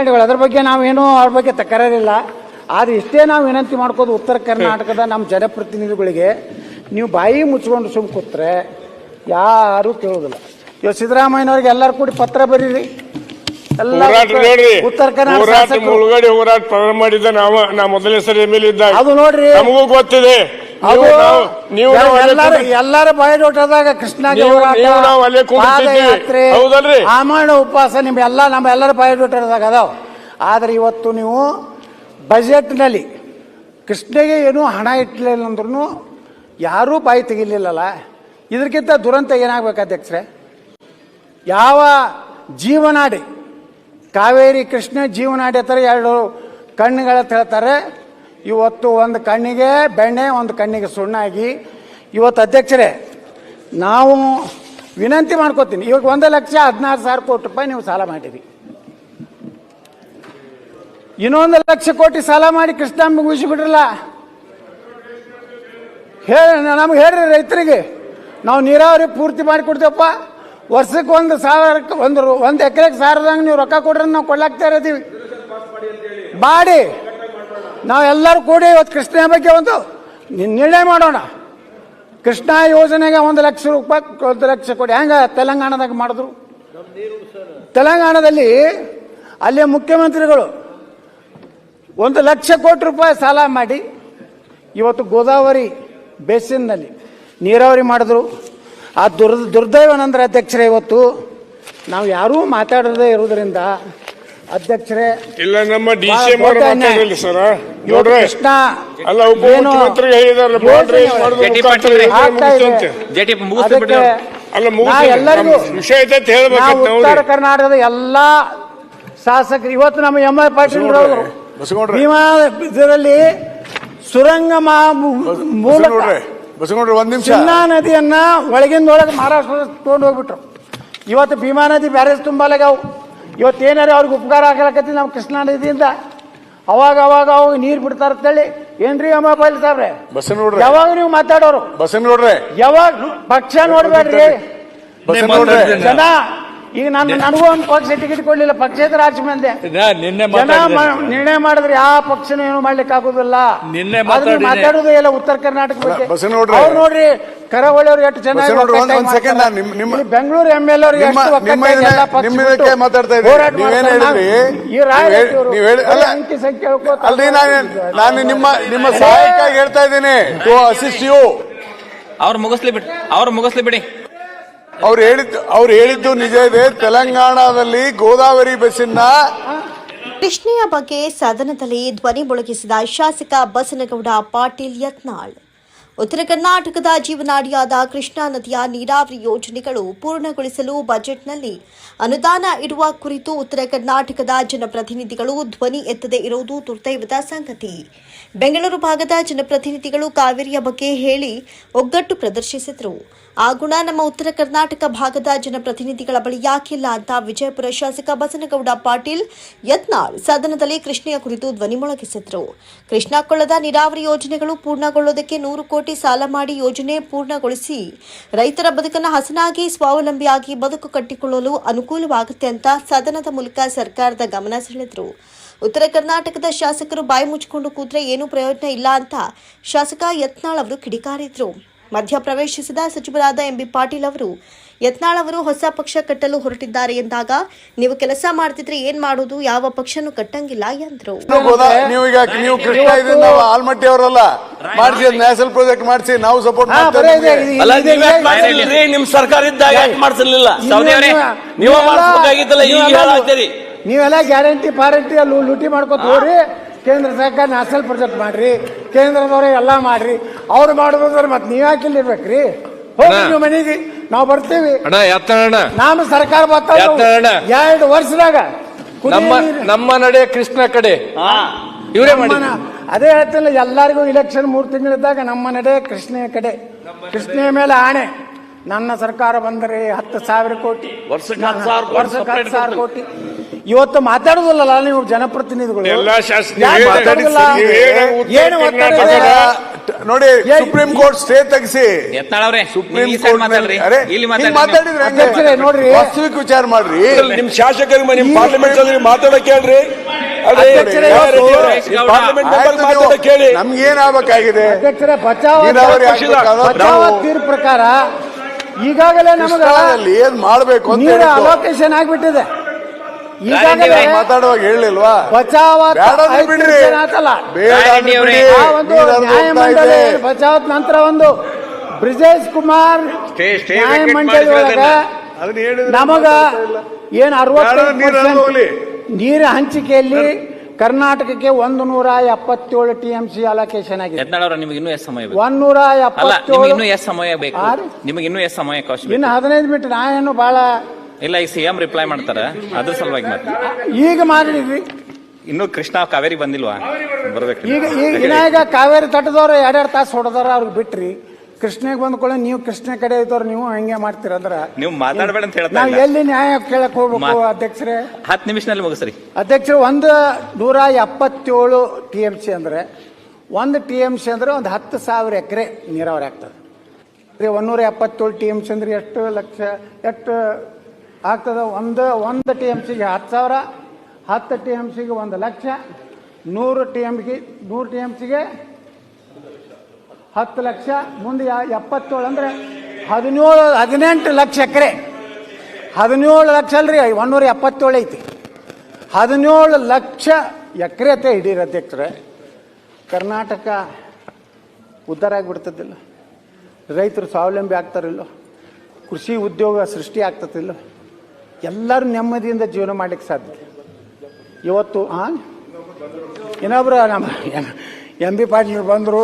ಅದ್ರ ಬಗ್ಗೆ ನಾವೇನು ಅವ್ರ ಬಗ್ಗೆ ತಕರಾರಿಲ್ಲ. ಆದ್ರೆ ಇಷ್ಟೇ ನಾವು ವಿನಂತಿ ಮಾಡ್ಕೋದು ಉತ್ತರ ಕರ್ನಾಟಕದ ನಮ್ಮ ಜನಪ್ರತಿನಿಧಿಗಳಿಗೆ ನೀವು ಬಾಯಿ ಮುಚ್ಕೊಂಡು ಸುಮ್ ಕೂತ್ರೆ ಯಾರು ಕೇಳೋದಿಲ್ಲ. ಇವ್ ಸಿದ್ದರಾಮಯ್ಯನವ್ರಿಗೆ ಎಲ್ಲರೂ ಕೂಡಿ ಪತ್ರ ಬರೀರಿ. ಎಲ್ಲ ಉತ್ತರ ಕರ್ನಾಟಕ ಹೋರಾಟ ಪ್ರಾರಂಭ ಮಾಡಿದ್ದ ನಾವು ನಾ ಮೊದಲನೇ ಸರಿ ಮೇಲೆ ಎಲ್ ಇದ್ದಾಗ. ಅದು ನೋಡ್ರಿ. ನಮಗೂ ಗೊತ್ತಿದೆ. ಅದು ನೀವು ಕೃಷ್ಣ ರಾಮಾಯಣ ಎಲ್ಲಾರ ಎಲ್ಲಾರ ನೀವು- ಕೂತಿದ್ದೀವಿ. ಪಾದಯಾತ್ರೆ ಹೌದಲ್ರಿ? ಆಮರಣ ಉಪವಾಸ ನಿಮ್ ಎಲ್ಲ ನಮ್ಮ ಎಲ್ಲರ ಬಯಲೋಟದಾಗ ಅದಾವ ಆದ್ರೆ ಇವತ್ತು ನೀವು ಬಜೆಟ್ನಲ್ಲಿ ಕೃಷ್ಣಗೆ ಏನೂ ಹಣ ಇಟ್ಟಲಿಲ್ಲ ಅಂದ್ರೂ ಯಾರೂ ಬಾಯಿ ತೆಗಿಲಿಲ್ಲಲ್ಲ ಇದಕ್ಕಿಂತ ದುರಂತ ಏನಾಗ್ಬೇಕು ಅಧ್ಯಕ್ಷರೇ ಯಾವ ಜೀವನಾಡಿ ಕಾವೇರಿ ಕೃಷ್ಣ ಜೀವನಾಡಿ ಹತ್ರ ಎರಡು ಕಣ್ಣುಗಳ ಹೇಳ್ತಾರೆ ಇವತ್ತು ಒಂದು ಕಣ್ಣಿಗೆ, ಬೆಣ್ಣೆ ಒಂದು ಕಣ್ಣಿಗೆ ಸುಣ್ಣಾಗಿ ಇವತ್ತು ಅಧ್ಯಕ್ಷರೇ, ನಾವು ವಿನಂತಿ ಮಾಡ್ಕೋತೀನಿ, ಇವಾಗ ಒಂದು ಲಕ್ಷ ಹದಿನಾರು ಸಾವಿರ ಕೋಟಿ ರೂಪಾಯಿ ನೀವು ಸಾಲ ಮಾಡಿರಿ. ಇನ್ನೊಂದು ಲಕ್ಷ ಕೋಟಿ ಸಾಲ ಮಾಡಿ ಕೃಷ್ಣ ಮುಗಿಸಿಬಿಡ್ರಲ್ಲ ಹೇಳಿ, ನಮ್ಗೆ ಹೇಳ್ರಿ ರೈತರಿಗೆ, ನಾವು ನೀರಾವರಿ ಪೂರ್ತಿ ಮಾಡಿ ಕೊಡ್ತೇವಪ್ಪ, ವರ್ಷಕ್ಕೆ ಒಂದು ಸಾವಿರಕ್ಕೆ ಒಂದು ಒಂದು ಎಕರೆಗೆ ಸಾವಿರದಂಗೆ ನೀವು ರೊಕ್ಕ ಕೊಡ್ರೆ ನಾವು ಕೊಡ್ಲಾಗ್ತಾ ಇರ್ತೀವಿ ಮಾಡಿ. ನಾವು ಎಲ್ಲರೂ ಕೂಡಿ ಇವತ್ತು ಕೃಷ್ಣ ಬಗ್ಗೆ ಒಂದು ನಿರ್ಣಯ ಮಾಡೋಣ. ಕೃಷ್ಣ ಯೋಜನೆಗೆ ಒಂದು ಲಕ್ಷ ರೂಪಾಯಿ, ಒಂದು ಲಕ್ಷ ಕೊಡಿ ಹೆಂಗೆ ತೆಲಂಗಾಣದಾಗ ಮಾಡಿದ್ರು? ತೆಲಂಗಾಣದಲ್ಲಿ ಅಲ್ಲಿಯ ಮುಖ್ಯಮಂತ್ರಿಗಳು ಒಂದು ಲಕ್ಷ ಕೋಟಿ ರೂಪಾಯಿ ಸಾಲ ಮಾಡಿ ಇವತ್ತು ಗೋದಾವರಿ ಬೇಸಿನಲ್ಲಿ ನೀರಾವರಿ ಮಾಡಿದ್ರು. ಆ ದುರ್ ದುರ್ದೈವನಂದ್ರ ಅಧ್ಯಕ್ಷರೇ ಇವತ್ತು ನಾವು ಯಾರೂ ಮಾತಾಡದೇ ಇರುವುದರಿಂದ ಅಧ್ಯಕ್ಷರೇ ಇಲ್ಲ ನಮ್ಮ ಡಿ ಸಿ ಎಂ ಅವರು ದೊಡ್ಡ ಸರ್. ನೋಡ್ರಿ ಅಲ್ಲ ಹೇಳಿದಾರಲ್ಲ ಅಲ್ಲ ವಿಷಯ ಐತೆ ಅಂತ ಉತ್ತರ ಕರ್ನಾಟಕದ ಎಲ್ಲಾ ಶಾಸಕರು ಇವತ್ತು ನಮ್ಮ ಎಂ ಐ ಪಾಟೀಲ್ ಅವರು ಇದರಲ್ಲಿ ಸುರಂಗ ಮಾ- ಮೂಲಕ ಒಂದ್ ನಿಮಿಷ. ಚಿನ್ನಾ ನದಿಯನ್ನ ಒಳಗಿಂದ ಒಳಗೆ ಮಹಾರಾಷ್ಟ್ರ ತಗೊಂಡು ಹೋಗ್ಬಿಟ್ರು. ಇವತ್ತು ಭೀಮಾ ನದಿ ಬ್ಯಾರೇಜ್ ತುಂಬಲಾಗ್ಯಾವು ಇವತ್ತು ಏನಾರ ಅವ್ರಿಗೆ ಉಪಕಾರ ಆಗಲಕತ್ತಿ ನಮ್ಮ ಕೃಷ್ಣಾ ನದಿಯಿಂದ? ಅವಾಗ ಅವಾಗ ಅವಾಗ ನೀರು ಬಿಡ್ತಾರ ಅಂತೇಳಿ ಏನ್ರಿ ಅಮ್ಮ ಪೈಲ್ ಸಾಬ್ರೆ? ನೋಡ್ರಿ. ಯಾವಾಗ ನೀವು ಮಾತಾಡೋರು? ಬಸವನಗೌಡ್ರೆ ಯಾವಾಗ? ಪಕ್ಷ ನೋಡ್ಬೇಡ್ರಿ. ಜನ ಈಗ ನಾನು ನನಗೂ ಒಂದು ಪಕ್ಷ ಟಿಕೆಟ್ ಕೊಡ್ಲಿಲ್ಲ ಪಕ್ಷೇತರ ಆಚೆ ಮಂದೆ ನಿನ್ನೆ ಜನ. ಮ- ನಿರ್ಣಯ ಮಾಡಿದ್ರೆ ಯಾವ ಪಕ್ಷನೂ ಏನು ಮಾಡ್ಲಿಕ್ಕೆ ಆಗುದಿಲ್ಲ ನಿನ್ನೆ ಆದ್ರೆ ಮಾತಾಡಿದೆ. ಇಲ್ಲ ಉತ್ತರ ಕರ್ನಾಟಕ ಬಗ್ಗೆ ಬಸವನಗೌಡ್ರೆ. ಅವ್ರು ನೋಡ್ರಿ ಕರಾವಳಿಯವರು ಎಷ್ಟು ಚೆನ್ನಾಗಿ ಬಸವನಗೌಡ್ರೆ, ಒಂದ್- ಒಕ್ಕಟ್ಟಾಗಿ ಒಂದ್ second ನಾನು ನಿಮ್- ನಿಮ್ಮ- ಇಲ್ಲಿ ಬೆಂಗಳೂರು ಎಂ ಎಲ್ ಅವ್ರಿಗೆ ನಿಮ್ಮ- ಎಷ್ಟು ನಿಮ್ಮ ಒಕ್ಕಟ್ಟಾಗಿ ಇದನ್ನ- ಎಲ್ಲ ಪಕ್ಷ ನಿಮ್ಮ ಬಿಟ್ಟು ಮಾತಾಡ್ತಾ ಇದ್ದೀರಿ. ಹೋರಾಟ ನೀವೇನ್ ಮಾಡ್ತಾರೆ. ಹೇಳಿದ್ರಿ? ಈ ರಾಯ ನೀವ್ ಹೇಳಿ- ನೀವ್ ಹೇಳಿ- ಅಲ್ಲ. ಅಂಕಿ ಸಂಖ್ಯೆ ಹೇಳ್ಕೊತ ಅಲ್ರಿ ನಾನು ನಾನು ನಿಮ್ಮ ನಿಮ್ಮ ಸಹಾಯಕ್ಕಾಗಿ ಹೇಳ್ತಾ ಇದ್ದೀನಿ ಟು ಅಸಿಸ್ಟ್ ಯು ಅವ್ರು ಮುಗಿಸ್ಲಿ ಬಿಡಿ ಅವ್ರು ಮುಗಿಸ್ಲಿ ಬಿಡಿ ಅವ್ರು ಹೇಳಿದ್ದು ಅವ್ರು ಹೇಳಿದ್ದು ನಿಜ ಇದೆ. ತೆಲಂಗಾಣದಲ್ಲಿ ಗೋದಾವರಿ ಬಸ್ಸಿನ ಪ್ರಶ್ನೆಯ ಬಗ್ಗೆ ಸದನದಲ್ಲಿ ಧ್ವನಿ ಮೊಳಗಿಸಿದ ಶಾಸಕ ಬಸನಗೌಡ ಪಾಟೀಲ್ ಯತ್ನಾಳ್. ಉತ್ತರ ಕರ್ನಾಟಕದ ಜೀವನಾಡಿಯಾದ ಕೃಷ್ಣಾ ನದಿಯ ನೀರಾವರಿ ಯೋಜನೆಗಳು ಪೂರ್ಣಗೊಳಿಸಲು ಬಜೆಟ್ನಲ್ಲಿ ಅನುದಾನ ಇಡುವ ಕುರಿತು ಉತ್ತರ ಕರ್ನಾಟಕದ ಜನಪ್ರತಿನಿಧಿಗಳು ಧ್ವನಿ ಎತ್ತದೇ ಇರುವುದು ದುರ್ದೈವದ ಸಂಗತಿ. ಬೆಂಗಳೂರು ಭಾಗದ ಜನಪ್ರತಿನಿಧಿಗಳು ಕಾವೇರಿಯ ಬಗ್ಗೆ ಹೇಳಿ ಒಗ್ಗಟ್ಟು ಪ್ರದರ್ಶಿಸಿದರು. ಆ ಗುಣ ನಮ್ಮ ಉತ್ತರ ಕರ್ನಾಟಕ ಭಾಗದ ಜನಪ್ರತಿನಿಧಿಗಳ ಬಳಿ ಯಾಕಿಲ್ಲ ಅಂತ ವಿಜಯಪುರ ಶಾಸಕ ಬಸನಗೌಡ ಪಾಟೀಲ್ ಯತ್ನಾಳ್ ಸದನದಲ್ಲಿ ಕೃಷ್ಣೆಯ ಕುರಿತು ಧ್ವನಿ ಮೊಳಗಿಸಿದ್ರು. ಕೃಷ್ಣ ಕೊಳ್ಳದ ನೀರಾವರಿ ಯೋಜನೆಗಳು ಪೂರ್ಣಗೊಳ್ಳುವುದಕ್ಕೆ ನೂರು ಕೋಟಿ ಸಾಲ ಮಾಡಿ ಯೋಜನೆ ಪೂರ್ಣಗೊಳಿಸಿ ರೈತರ ಬದುಕನ್ನು ಹಸನಾಗಿ ಸ್ವಾವಲಂಬಿಯಾಗಿ ಬದುಕು ಕಟ್ಟಿಕೊಳ್ಳಲು ಅನುಕೂಲವಾಗುತ್ತೆ ಅಂತ ಸದನದ ಮೂಲಕ ಸರ್ಕಾರದ ಗಮನ ಸೆಳೆದ್ರು. ಉತ್ತರ ಕರ್ನಾಟಕದ ಶಾಸಕರು ಬಾಯಿ ಮುಚ್ಚಿಕೊಂಡು ಕೂತ್ರೆ ಏನೂ ಪ್ರಯೋಜನ ಇಲ್ಲ ಅಂತ ಶಾಸಕ ಯತ್ನಾಳ್ ಅವರು ಕಿಡಿಕಾರಿದ್ರು. ಮಧ್ಯ ಪ್ರವೇಶಿಸಿದ ಸಚಿವರಾದ ಎಂಬಿ ಪಾಟೀಲ್ ಅವರು ಯತ್ನಾಳ್ ಅವರು ಹೊಸ ಪಕ್ಷ ಕಟ್ಟಲು ಹೊರಟಿದ್ದಾರೆ ಎಂದಾಗ ನೀವು ಕೆಲಸ ಮಾಡ್ತಿದ್ರೆ ಏನ್ ಮಾಡೋದು? ಯಾವ ಪಕ್ಷನೂ ಕಟ್ಟಂಗಿಲ್ಲ ಎಂದ್ರು. ಗೋದಾ ನೀವು ಈಗ ನೀವು ಕೃಷ್ಣ ನಾವು ಆಲ್ಮಟ್ಟಿ ಅವರಲ್ಲ ಮಾಡಿಸಿ ನ್ಯಾಷನಲ್ ಪ್ರಾಜೆಕ್ಟ್ ಮಾಡಿಸಿ ನಾವು ಸಪೋರ್ಟ್ ನಿಮ್ ಸರ್ಕಾರ ಇದ್ದಾಗ ಯಾಕೆ ಮಾಡ್ಸಲಿಲ್ಲ ಸೌದಿ ಅವರೇ, ನೀವ ನೀವೆಲ್ಲ- ಮಾಡಿಸ್ಬೇಕಾಗಿತ್ತಲ್ಲ ಈಗ ಹೇಳಾಗ್ತೀರಿ ನೀವೆಲ್ಲ ಗ್ಯಾರಂಟಿ ಪಾರಂಟಿ ಅಲ್ಲಿ ಲೂಟಿ ಮಾಡ್ಕೋತ ಹೋಗ್ರಿ. ಕೇಂದ್ರ ಸರ್ಕಾರ ನ್ಯಾಷನಲ್ ಪ್ರಾಜೆಕ್ಟ್ ಮಾಡ್ರಿ. ಕೇಂದ್ರದವರೇ ಎಲ್ಲ ಮಾಡ್ರಿ. ಅವ್ರು ಮಾಡೋದಂದ್ರೆ ಮತ್ತೆ ನೀವ್ ಯಾಕೆ ಇರ್ಬೇಕ್ರಿ ಹೋಗಿ ಅಣ್ಣ. ನೀವು ಮನೆಗೆ ನಾವು ಬರ್ತೀವಿ. ಅಣ್ಣ ಎತ್ತಣ್ಣ ನಮ್ಮ ಸರ್ಕಾರ ಎತ್ತರಣ್ಣ. ಎರಡು ವರ್ಷದಾಗ. ಕುಡಿಯೋ ನಮ್ಮ ನೀರು- ನಮ್ಮ ನಡೆ ಕೃಷ್ಣ ಕಡೆ. ಇವರೇ ಮಾಡಿ ನಮ್ಮನ- ಅದೇ ಹೇಳ್ತಿಲ್ಲ ಎಲ್ಲರಿಗೂ ಇಲೆಕ್ಷನ್ ಮೂರು ತಿಂಗಳಿದ್ದಾಗ ನಮ್ಮ ನಡೆ ಕೃಷ್ಣೆಯ ಕಡೆ. ಕೃಷ್ಣೆಯ ಮೇಲೆ ಆಣೆ. ನನ್ನ ಸರ್ಕಾರ ಬಂದರೆ ಹತ್ತು ಸಾವಿರ ಕೋಟಿ. ವರ್ಷಕ್ಕೆ ಹತ್ತು ಸಾವಿರ ಕೋಟಿ ವರ್ಷಕ್ಕೆ ಹತ್ತು ಸಾವಿರ ಕೋಟಿ. ಇವತ್ತು ಮಾತಾಡುದಿಲ್ಲಲ್ಲ ನೀವು ಜನಪ್ರತಿನಿಧಿಗಳು? ಎಲ್ಲಾ ಯಾಕ್ ಮಾತಾಡುದಿಲ್ಲ? ಏನು ಮಾತಾಡಿದ್ರೆ? ನೋಡಿ ಏ- ಸುಪ್ರೀಂ ಕೋರ್ಟ್ ಸ್ಟೇ ತೆಗಿಸಿ. ಯತ್ನಾಳ್ ಅವ್ರೆ ಸುಪ್ರೀಂ ಕೋರ್ಟ್ ಮಾತಾಡ್ರಿ. ಅರೆ ಇಲ್ಲಿ ಹಿಂಗ್ ಮಾತಾಡ್ರಿ ಮಾತಾಡಿದ್ರೆ ಹೆಂಗೆ? ಅಧ್ಯಕ್ಷರೇ, ನೋಡ್ರಿ. ವಾಸ್ತವಿಕ ವಿಚಾರ ಮಾಡ್ರಿ. ನಿಮ್ ಶಾಸಕರಿಗೆ ನಿಮ್ ಪಾರ್ಲಿಮೆಂಟ್ ಅಲ್ಲಿ ಮಾತಾಡಕ್ಕೆ ಹೇಳ್ರಿ. ಅದೇ ಅಧ್ಯಕ್ಷರೇ, ಯಾವ ಇವತ್ತು- ಪಾರ್ಲಿಮೆಂಟ್ ಮೆಂಬರ್ ಆಯ್ತು ಕೇಳಿ ನಮ್ಗೇನ್ ನಮ್ಗೆ ಏನಾಗಬೇಕಾಗಿದೆ? ಅಧ್ಯಕ್ಷರೇ ಬಚಾವ್ ನೀರಾವರಿ ಪಕ್ಷದ- ಆಗ್ಬೇಕಾದ್ರೆ ಬಚಾವ್ ನಾವು ತೀರ್ಪು ಪ್ರಕಾರ ಈಗಾಗಲೇ ನಮಗೆ ಕೃಷ್ಣಾದಲ್ಲಿ ಏನ್ ಮಾಡ್ಬೇಕು ಅಂತ ನೀರು ಹೇಳಿದ್ದು. ಅಲೋಕೇಶನ್ ಆಗ್ಬಿಟ್ಟಿದೆ. ಈಗಾಗಲೇ ಮಾತಾಡುವಾಗ ಹೇಳಿಲ್ವಾ ಬಚಾವ್ ಬೇಡ ಅಂದ್ರೆ ಬಿಡ್ರಿ. ಆ ಒಂದು ನ್ಯಾಯಮಂಡಳಿ. ನಂತರ ಒಂದು ಬ್ರಿಜೇಶ್ ಕುಮಾರ್ ನ್ಯಾಯಮಂಡಳಿ ಒಳಗ ನಮಗ ಏನ್ ಅರವತ್ತು ನೀರು ಹಂಚಿಕೆಯಲ್ಲಿ ಕರ್ನಾಟಕಕ್ಕೆ ಒಂದು ನೂರ ಎಪ್ಪತ್ತೇಳು ಟಿ ಎಂ ಸಿ ಅಲೋಕೇಶನ್ ಆಗಿದೆ. ನಿಮ್ಗೆ ಇನ್ನೂ ಎಷ್ಟು ಸಮಯ ಒಂದ್ ನೂರ ಎಪ್ಪತ್ತೇಳು ಇನ್ನೂ ಎಷ್ಟು ಸಮಯ ಬೇಕು? ನಿಮಗೆ ಇನ್ನೂ ಎಷ್ಟು ಸಮಯ ಇನ್ನು ಹದಿನೈದು ಮಿನಿಟ್ ನಾ ಏನು ಬಹಳ ಇಲ್ಲ ಈಗ ಸಿಎಂ ರಿಪ್ಲೈ ಮಾಡ್ತಾರೆ. ಅದ್ರ ಸಲುವಾಗಿ ಮತ್ತೆ ಈಗ ಮಾಡಿದ್ರಿ ಇನ್ನು ಕೃಷ್ಣ ಕಾವೇರಿ ಬಂದಿಲ್ವಾ? ಬರ್ಬೇಕು. ಈಗ ಈಗ ಇನ್ನಾಗ ಕಾವೇರಿ ತಟ್ಟದವ್ರು ಎರಡೆರಡು ತಾಸು ಹೊಡೆದಾರ ಅವ್ರಿಗೆ ಬಿಟ್ರಿ. ಕೃಷ್ಣಗೆ ಬಂದ್ಕೊಳ್ಳಿ ನೀವು ಕೃಷ್ಣ ಕಡೆ ಇದ್ದವ್ರು ನೀವು ಹಂಗೆ ಮಾಡ್ತೀರಂದ್ರ ನೀವು ಮಾತಾಡ್ಬೇಡ ಅಂತ ಹೇಳ್ತಾ ನಾವು ಇಲ್ಲ. ಎಲ್ಲಿ ನ್ಯಾಯ ಕೇಳಕ್ ಹೋಗ್ಬೇಕು ಅಧ್ಯಕ್ಷರೇ? ಹತ್ತು ನಿಮಿಷದಲ್ಲಿ ಮುಗಿಸ್ರಿ. ಅಧ್ಯಕ್ಷರು ಒಂದು ನೂರ ಎಪ್ಪತ್ತೇಳು ಟಿ ಎಂ ಸಿ ಅಂದ್ರೆ ಒಂದು ಟಿ ಎಂ ಸಿ ಅಂದ್ರೆ ಒಂದು ಹತ್ತು ಸಾವಿರ ಎಕರೆ ನೀರಾವರಿ ಆಗ್ತದೆ. ರೀ ಒಂದೂರ ಎಪ್ಪತ್ತೇಳು ಟಿ ಎಂ ಸಿ ಅಂದ್ರೆ ಎಷ್ಟು ಲಕ್ಷ ಎಷ್ಟು ಆಗ್ತದೆ ಒಂದು ಒಂದು ಟಿ ಎಂ ಸಿಗೆ ಹತ್ತು ಸಾವಿರ, ಹತ್ತು ಟಿ ಎಂ ಸಿಗೆ ಒಂದು ಲಕ್ಷ, ನೂರು ಟಿ ಎಮ್ಗೆ ನೂರು ಟಿ ಎಂ ಸಿಗೆ ಹತ್ತು ಲಕ್ಷ, ಮುಂದೆ ಎಪ್ಪತ್ತೇಳು ಅಂದ್ರೆ ಹದಿನೇಳು, ಹದಿನೆಂಟು ಲಕ್ಷ ಎಕರೆ. ಹದಿನೇಳು ಲಕ್ಷ ಅಲ್ರಿ, ಒಂದೂರ ಎಪ್ಪತ್ತೇಳು ಐತಿ. ಹದಿನೇಳು ಲಕ್ಷ ಎಕರೆ ಅಂತ ಹಿಡೀರಿ ಅಧ್ಯಕ್ಷರೇ. ಕರ್ನಾಟಕ ಉದ್ಧಾರ ಆಗಿಬಿಡ್ತದಿಲ್ಲ ರೈತರು ಸ್ವಾವಲಂಬಿ ಆಗ್ತಾರಿಲ್ಲ. ಕೃಷಿ ಉದ್ಯೋಗ ಸೃಷ್ಟಿ ಆಗ್ತದಿಲ್ಲ ಎಲ್ಲರೂ ನೆಮ್ಮದಿಯಿಂದ ಜೀವನ ಮಾಡ್ಲಿಕ್ಕೆ ಸಾಧ್ಯ. ಇವತ್ತು ಹಾಂ ಇನ್ನೊಬ್ರು ನಮ್ಮ ಎಂ ಬಿ ಪಾಟೀಲ್ ಬಂದರು